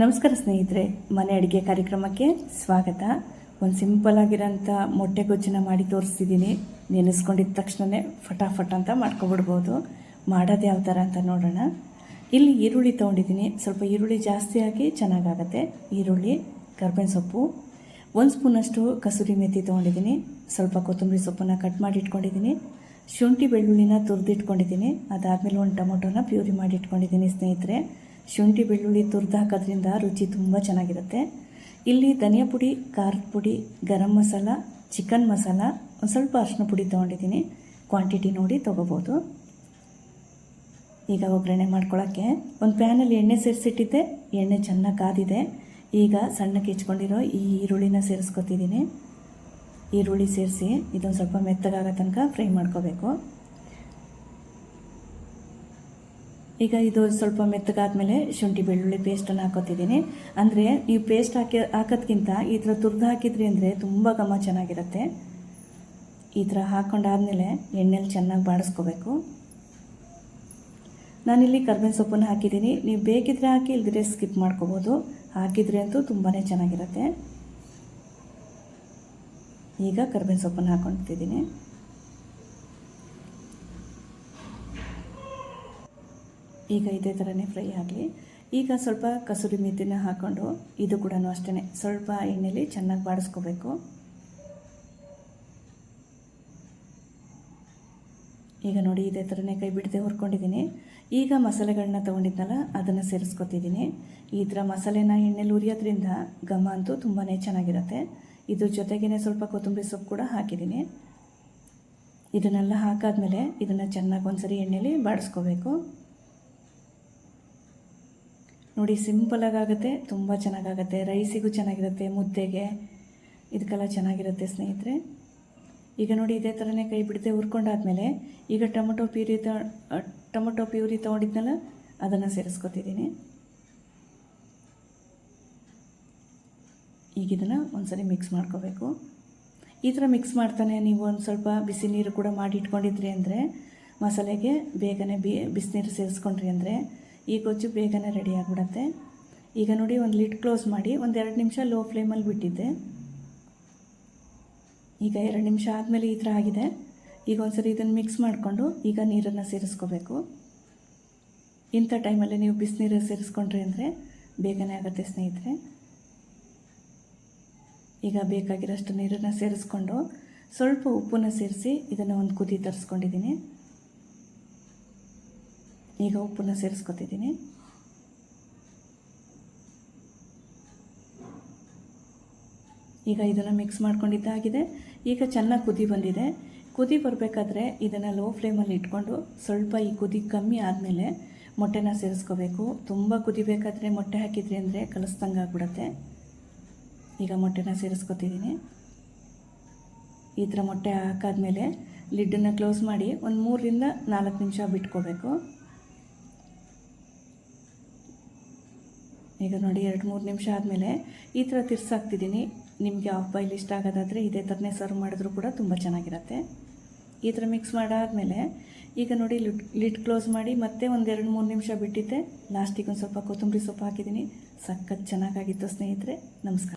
ನಮಸ್ಕಾರ ಸ್ನೇಹಿತರೆ, ಮನೆ ಅಡುಗೆ ಕಾರ್ಯಕ್ರಮಕ್ಕೆ ಸ್ವಾಗತ. ಒಂದು ಸಿಂಪಲ್ ಆಗಿರೋಂಥ ಮೊಟ್ಟೆ ಗೊಜ್ಜನ್ನ ಮಾಡಿ ತೋರಿಸ್ತಿದ್ದೀನಿ ನೆನೆಸ್ಕೊಂಡಿದ್ದ ತಕ್ಷಣವೇ ಫಟಾಫಟ್ ಅಂತ ಮಾಡ್ಕೊಬಿಡ್ಬೋದು. ಮಾಡೋದು ಯಾವ ಥರ ಅಂತ ನೋಡೋಣ. ಇಲ್ಲಿ ಈರುಳ್ಳಿ ತೊಗೊಂಡಿದ್ದೀನಿ ಸ್ವಲ್ಪ ಈರುಳ್ಳಿ ಜಾಸ್ತಿ ಹಾಕಿ ಚೆನ್ನಾಗಾಗತ್ತೆ. ಈರುಳ್ಳಿ, ಕರ್ಬೇವಿನ ಸೊಪ್ಪು, ಒಂದು ಸ್ಪೂನಷ್ಟು ಕಸೂರಿ ಮೆಥಿ ತೊಗೊಂಡಿದ್ದೀನಿ ಸ್ವಲ್ಪ ಕೊತ್ತಂಬರಿ ಸೊಪ್ಪನ್ನು ಕಟ್ ಮಾಡಿ ಇಟ್ಕೊಂಡಿದ್ದೀನಿ ಶುಂಠಿ ಬೆಳ್ಳುಳ್ಳಿನ ತುರಿದಿಟ್ಕೊಂಡಿದ್ದೀನಿ ಅದಾದಮೇಲೆ ಒಂದು ಟೊಮೊಟೊನ ಪ್ಯೂರಿ ಮಾಡಿ ಇಟ್ಕೊಂಡಿದ್ದೀನಿ ಸ್ನೇಹಿತರೆ. ಶುಂಠಿ ಬೆಳ್ಳುಳ್ಳಿ ತುರ್ದು ಹಾಕೋದ್ರಿಂದ ರುಚಿ ತುಂಬ ಚೆನ್ನಾಗಿರುತ್ತೆ. ಇಲ್ಲಿ ಧನಿಯಾ ಪುಡಿ, ಖಾರದ ಪುಡಿ, ಗರಂ ಮಸಾಲ, ಚಿಕನ್ ಮಸಾಲ, ಒಂದು ಸ್ವಲ್ಪ ಅರಿಶಿನ ಪುಡಿ ತೊಗೊಂಡಿದ್ದೀನಿ. ಕ್ವಾಂಟಿಟಿ ನೋಡಿ ತೊಗೋಬೋದು. ಈಗ ಒಗ್ಗರಣೆ ಮಾಡ್ಕೊಳ್ಳೋಕ್ಕೆ ಒಂದು ಪ್ಯಾನಲ್ಲಿ ಎಣ್ಣೆ ಸೇರಿಸಿಟ್ಟಿದ್ದೆ. ಎಣ್ಣೆ ಚೆನ್ನಾಗಿ ಕಾದಿದೆ. ಈಗ ಸಣ್ಣಕ್ಕೆ ಹೆಚ್ಕೊಂಡಿರೋ ಈ ಈರುಳ್ಳಿನ ಸೇರಿಸ್ಕೊತಿದ್ದೀನಿ. ಈರುಳ್ಳಿ ಸೇರಿಸಿ ಇದೊಂದು ಸ್ವಲ್ಪ ಮೆತ್ತಗಾಗೋ ತನಕ ಫ್ರೈ ಮಾಡ್ಕೋಬೇಕು. ಈಗ ಇದು ಸ್ವಲ್ಪ ಮೆತ್ತಗಾದ್ಮೇಲೆ ಶುಂಠಿ ಬೆಳ್ಳುಳ್ಳಿ ಪೇಸ್ಟನ್ನು ಹಾಕೋತಿದ್ದೀನಿ. ಅಂದರೆ ಈ ಪೇಸ್ಟ್ ಹಾಕಿ, ಹಾಕೋದ್ಕಿಂತ ಈ ಥರ ತುರ್ದು ಹಾಕಿದ್ರಿ ಅಂದರೆ ತುಂಬ ಘಮ ಚೆನ್ನಾಗಿರುತ್ತೆ. ಈ ಥರ ಹಾಕೊಂಡಾದ್ಮೇಲೆ ಎಣ್ಣೆಲಿ ಚೆನ್ನಾಗಿ ಬಾಡಿಸ್ಕೋಬೇಕು. ನಾನಿಲ್ಲಿ ಕರ್ಬೇವಿನ ಸೊಪ್ಪನ್ನು ಹಾಕಿದ್ದೀನಿ. ನೀವು ಬೇಕಿದ್ರೆ ಹಾಕಿ, ಇಲ್ದಿದ್ರೆ ಸ್ಕಿಪ್ ಮಾಡ್ಕೋಬೋದು. ಹಾಕಿದ್ರೆ ಅಂತೂ ತುಂಬಾ ಚೆನ್ನಾಗಿರುತ್ತೆ. ಈಗ ಕರ್ಬೇವಿನ ಸೊಪ್ಪನ್ನು ಹಾಕ್ಕೊಳ್ತಿದ್ದೀನಿ ಈಗ ಇದೇ ಥರನೇ ಫ್ರೈ ಆಗಲಿ. ಈಗ ಸ್ವಲ್ಪ ಕಸೂರಿ ಮೆಥಿನ ಹಾಕ್ಕೊಂಡು ಇದು ಕೂಡ ಅಷ್ಟೇ ಸ್ವಲ್ಪ ಎಣ್ಣೆಲಿ ಚೆನ್ನಾಗಿ ಬಾಡಿಸ್ಕೋಬೇಕು. ಈಗ ನೋಡಿ ಇದೇ ಥರನೇ ಕೈ ಬಿಡದೆ ಹುರ್ಕೊಂಡಿದ್ದೀನಿ. ಈಗ ಮಸಾಲೆಗಳನ್ನ ತೊಗೊಂಡಿದ್ನಲ್ಲ, ಅದನ್ನು ಸೇರಿಸ್ಕೊತಿದ್ದೀನಿ. ಈ ಥರ ಮಸಾಲೆನ ಎಣ್ಣೆಲಿ ಉರಿಯೋದ್ರಿಂದ ಘಮ ಅಂತೂ ತುಂಬಾ ಚೆನ್ನಾಗಿರುತ್ತೆ. ಇದ್ರ ಜೊತೆಗೇ ಸ್ವಲ್ಪ ಕೊತ್ತಂಬರಿ ಸೊಪ್ಪು ಕೂಡ ಹಾಕಿದ್ದೀನಿ. ಇದನ್ನೆಲ್ಲ ಹಾಕಾದ್ಮೇಲೆ ಇದನ್ನು ಚೆನ್ನಾಗಿ ಒಂದ್ಸರಿ ಎಣ್ಣೆಲಿ ಬಾಡಿಸ್ಕೋಬೇಕು. ನೋಡಿ ಸಿಂಪಲಾಗುತ್ತೆ ತುಂಬ ಚೆನ್ನಾಗಾಗುತ್ತೆ. ರೈಸಿಗೂ ಚೆನ್ನಾಗಿರುತ್ತೆ, ಮುದ್ದೆಗೆ. ಇದಕ್ಕೆಲ್ಲ ಚೆನ್ನಾಗಿರುತ್ತೆ ಸ್ನೇಹಿತರೆ. ಈಗ ನೋಡಿ ಇದೇ ಥರನೇ ಕೈ ಬಿಡದೆ ಹುರ್ಕೊಂಡಾದ್ಮೇಲೆ ಈಗ ಟೊಮೊಟೊ ಪ್ಯೂರಿ ತ ಟೊಮೊಟೊ ಪ್ಯೂರಿ ತೊಗೊಂಡಿದ್ನಲ್ಲ, ಅದನ್ನು ಸೇರಿಸ್ಕೊತಿದ್ದೀನಿ. ಈಗ ಇದನ್ನು ಒಂದ್ಸರಿ ಮಿಕ್ಸ್ ಮಾಡ್ಕೋಬೇಕು. ಈ ಥರ ಮಿಕ್ಸ್ ಮಾಡ್ತಾನೆ ನೀವು ಒಂದು ಸ್ವಲ್ಪ ಬಿಸಿ ನೀರು ಕೂಡ ಮಾಡಿ ಇಟ್ಕೊಂಡಿದ್ರಿ ಅಂದರೆ, ಮಸಾಲೆಗೆ ಬೇಗನೆ ಬಿ ಬಿಸಿನೀರು ಸೇರಿಸ್ಕೊಂಡ್ರಿ ಅಂದರೆ ಈ ಗೊಜ್ಜು ಬೇಗನೆ ರೆಡಿ ಆಗಿಬಿಡತ್ತೆ. ಈಗ ನೋಡಿ ಒಂದು ಲಿಡ್ ಕ್ಲೋಸ್ ಮಾಡಿ ಒಂದು ಎರಡು ನಿಮಿಷ ಲೋ ಫ್ಲೇಮಲ್ಲಿ ಬಿಟ್ಟಿದ್ದೆ. ಈಗ ಎರಡು ನಿಮಿಷ ಆದಮೇಲೆ ಈ ಥರ ಆಗಿದೆ. ಈಗ ಒಂದ್ಸರಿ ಇದನ್ನು ಮಿಕ್ಸ್ ಮಾಡಿಕೊಂಡು ಈಗ ನೀರನ್ನು ಸೇರಿಸ್ಕೋಬೇಕು. ಇಂಥ ಟೈಮಲ್ಲಿ ನೀವು ಬಿಸಿನೀರು ಸೇರಿಸ್ಕೊಂಡ್ರಿ ಅಂದರೆ ಬೇಗನೆ ಆಗುತ್ತೆ ಸ್ನೇಹಿತರೆ. ಈಗ ಬೇಕಾಗಿರೋಷ್ಟು ನೀರನ್ನು ಸೇರಿಸ್ಕೊಂಡು ಸ್ವಲ್ಪ ಉಪ್ಪನ್ನು ಸೇರಿಸಿ ಇದನ್ನು ಒಂದು ಕುದಿ ತರಿಸ್ಕೊಂಡಿದ್ದೀನಿ. ಈಗ ಉಪ್ಪನ್ನು ಸೇರಿಸ್ಕೊತಿದ್ದೀನಿ. ಈಗ ಇದನ್ನು ಮಿಕ್ಸ್ ಮಾಡ್ಕೊಂಡಿದ್ದಾಗಿದೆ. ಈಗ ಚೆನ್ನಾಗಿ ಕುದಿ ಬಂದಿದೆ. ಕುದಿ ಬರಬೇಕಾದ್ರೆ ಇದನ್ನು ಲೋ ಫ್ಲೇಮಲ್ಲಿ ಇಟ್ಕೊಂಡು ಸ್ವಲ್ಪ ಈ ಕುದಿ ಕಮ್ಮಿ ಆದಮೇಲೆ ಮೊಟ್ಟೆನ ಸೇರಿಸ್ಕೋಬೇಕು. ತುಂಬ ಕುದಿಬೇಕಾದ್ರೆ ಮೊಟ್ಟೆ ಹಾಕಿದ್ರಿ ಅಂದರೆ ಕಲಿಸ್ದಂಗೆ ಆಗ್ಬಿಡತ್ತೆ. ಈಗ ಮೊಟ್ಟೆನ ಸೇರಿಸ್ಕೊತಿದ್ದೀನಿ. ಈ ಥರ ಮೊಟ್ಟೆ ಹಾಕಾದ್ಮೇಲೆ ಲಿಡ್ಡನ್ನು ಕ್ಲೋಸ್ ಮಾಡಿ ಒಂದು ಮೂರರಿಂದ ನಾಲ್ಕು ನಿಮಿಷ ಬಿಟ್ಕೋಬೇಕು. ಈಗ ನೋಡಿ ಎರಡು ಮೂರು ನಿಮಿಷ ಆದಮೇಲೆ ಈ ಥರ ತಿರ್ಸಾಕ್ತಿದ್ದೀನಿ. ನಿಮಗೆ ಆಫ್ ಬಾಯ್ಲ್ ಇಷ್ಟ ಆಗೋದಾದರೆ ಇದೇ ಥರನೇ ಸರ್ವ್ ಮಾಡಿದ್ರೂ ಕೂಡ ತುಂಬ ಚೆನ್ನಾಗಿರುತ್ತೆ. ಈ ಥರ ಮಿಕ್ಸ್ ಮಾಡಾದಮೇಲೆ ಈಗ ನೋಡಿ ಲಿಟ್ ಲಿಟ್ ಕ್ಲೋಸ್ ಮಾಡಿ ಮತ್ತೆ ಒಂದು ಎರಡು ಮೂರು ನಿಮಿಷ ಬಿಟ್ಟಿದ್ದೆ. ಲಾಸ್ಟಿಗೆ ಒಂದು ಸ್ವಲ್ಪ ಕೊತ್ತಂಬರಿ ಸೊಪ್ಪು ಹಾಕಿದ್ದೀನಿ. ಸಖತ್ ಚೆನ್ನಾಗಾಗಿತ್ತು ಸ್ನೇಹಿತರೆ. ನಮಸ್ಕಾರ.